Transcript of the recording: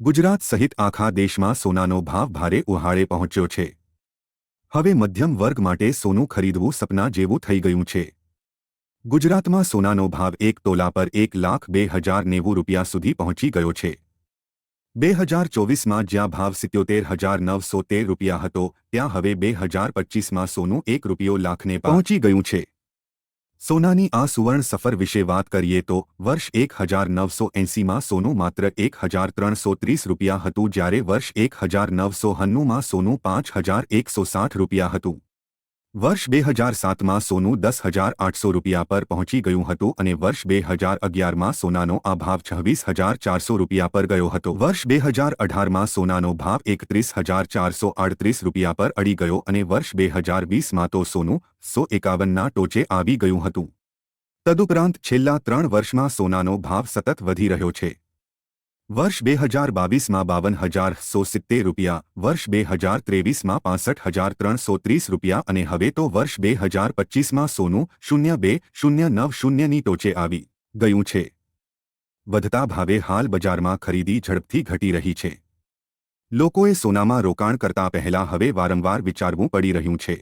ગુજરાત સહિત આખા દેશમાં સોનાનો ભાવ ભારે ઉહાળે પહોંચ્યો છે. હવે મધ્યમ વર્ગ માટે સોનું ખરીદવું સપના જેવું થઈ ગયું છે. ગુજરાતમાં સોનાનો ભાવ એક તોલા પર એક લાખ બે હજાર નેવું રૂપિયા સુધી પહોંચી ગયો છે. બે હજાર ચોવીસમાં જ્યાં ભાવ સિત્યોતેર હજાર નવસો તેર રૂપિયા હતો, ત્યાં હવે બે હજાર પચ્ચીસમાં સોનું એક રૂપિયો લાખને પહોંચી ગયું છે. સોનાની આ સુવર્ણ સફર વિશે વાત કરીએ તો વર્ષ એક હજાર નવસો એંસીમાં સોનું માત્ર એક હજાર ત્રણસો ત્રીસ રૂપિયા હતું, જ્યારે વર્ષ એક હજાર નવસો હન્નુંમાં સોનું પાંચ હજાર એકસો સાઠ રૂપિયા હતું. વર્ષ બે હજાર સાતમાં સોનું દસ હજાર આઠસો રૂપિયા પર પહોંચી ગયું હતું અને વર્ષ બે હજાર અગિયારમાં સોનાનો આ ભાવ છવ્વીસ હજાર ચારસો રૂપિયા પર ગયો હતો. વર્ષ બે હજાર અઢારમાં સોનાનો ભાવ એકત્રીસ હજાર ચારસો આડત્રીસ રૂપિયા પર અડી ગયો અને વર્ષ બે હજાર વીસમાં તો સોનું સો એકાવનના ટોચે આવી ગયું હતું. તદુપરાંત છેલ્લા ત્રણ વર્ષમાં સોનાનો ભાવ સતત વધી રહ્યો છે. વર્ષ બે હજાર બાવીસમાં બાવન હજાર સો સિત્તેર રૂપિયા, વર્ષ બે હજાર ત્રેવીસમાં પાસઠ હજાર ત્રણસો ત્રીસ રૂપિયા અને હવે તો વર્ષ બે હજાર પચ્ચીસમાં સોનું શૂન્ય બે શૂન્ય નવ શૂન્યની ટોચે આવી ગયું છે. વધતા ભાવે હાલ બજારમાં ખરીદી ઝડપથી ઘટી રહી છે. લોકોએ સોનામાં રોકાણ કરતા પહેલા હવે વારંવાર વિચારવું પડી રહ્યું છે.